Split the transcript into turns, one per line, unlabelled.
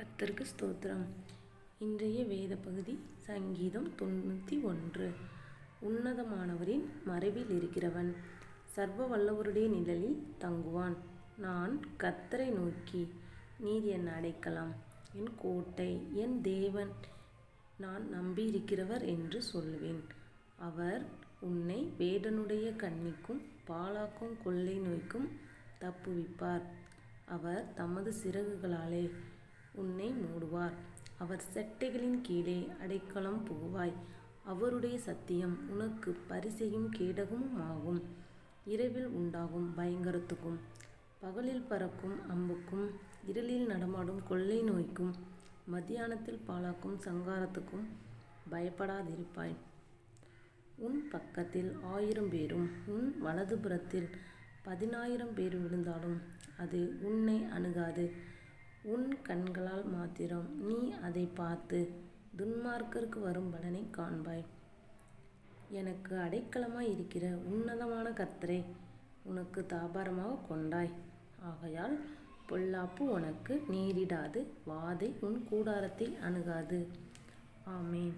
கர்த்தருக்கு ஸ்தோத்திரம். இன்றைய வேத பகுதி சங்கீதம் தொண்ணூற்றி ஒன்று. உன்னதமானவரின் மறைவில் இருக்கிறவன் சர்வ வல்லவருடைய நிழலில் தங்குவான். நான் கத்தரை நோக்கி நீர் என் அடைக்கலாம். என் கோட்டை என் தேவன் நான் நம்பியிருக்கிறவர் என்று சொல்லுவேன் அவர் உன்னை வேடனுடைய கண்ணிக்கும் பாலாக்கும் கொள்ளை நோய்க்கும் தப்புவிப்பார். அவர் தமது சிறகுகளாலே உன்னை மூடுவார். அவர் செட்டைகளின் கீழே அடைக்கலம் புகுவாய். அவருடைய சத்தியம் உனக்கு பரிசையும் கேடகமும் ஆகும் இரவில் உண்டாகும் பயங்கரத்துக்கும் பகலில் பறக்கும் அம்புக்கும் இருளில் நடமாடும் கொள்ளை நோய்க்கும் மத்தியானத்தில் பாழாக்கும் சங்காரத்துக்கும் பயப்படாதிருப்பாய். உன் பக்கத்தில் ஆயிரம் பேரும் உன் வலதுபுறத்தில் பதினாயிரம் பேர் விழுந்தாலும் அது உன்னை அணுகாது. உன் கண்களால் மாத்திரம் நீ அதை பார்த்து துன்மார்க்கருக்கு வரும் பலனை காண்பாய். எனக்கு அடைக்கலமாய் இருக்கிற உன்னதமான கத்தரை உனக்கு தாபாரமாக கொண்டாய். ஆகையால் பொல்லாப்பு உனக்கு நேரிடாது வாதை உன் கூடாரத்தில் அணுகாது. ஆமேன்.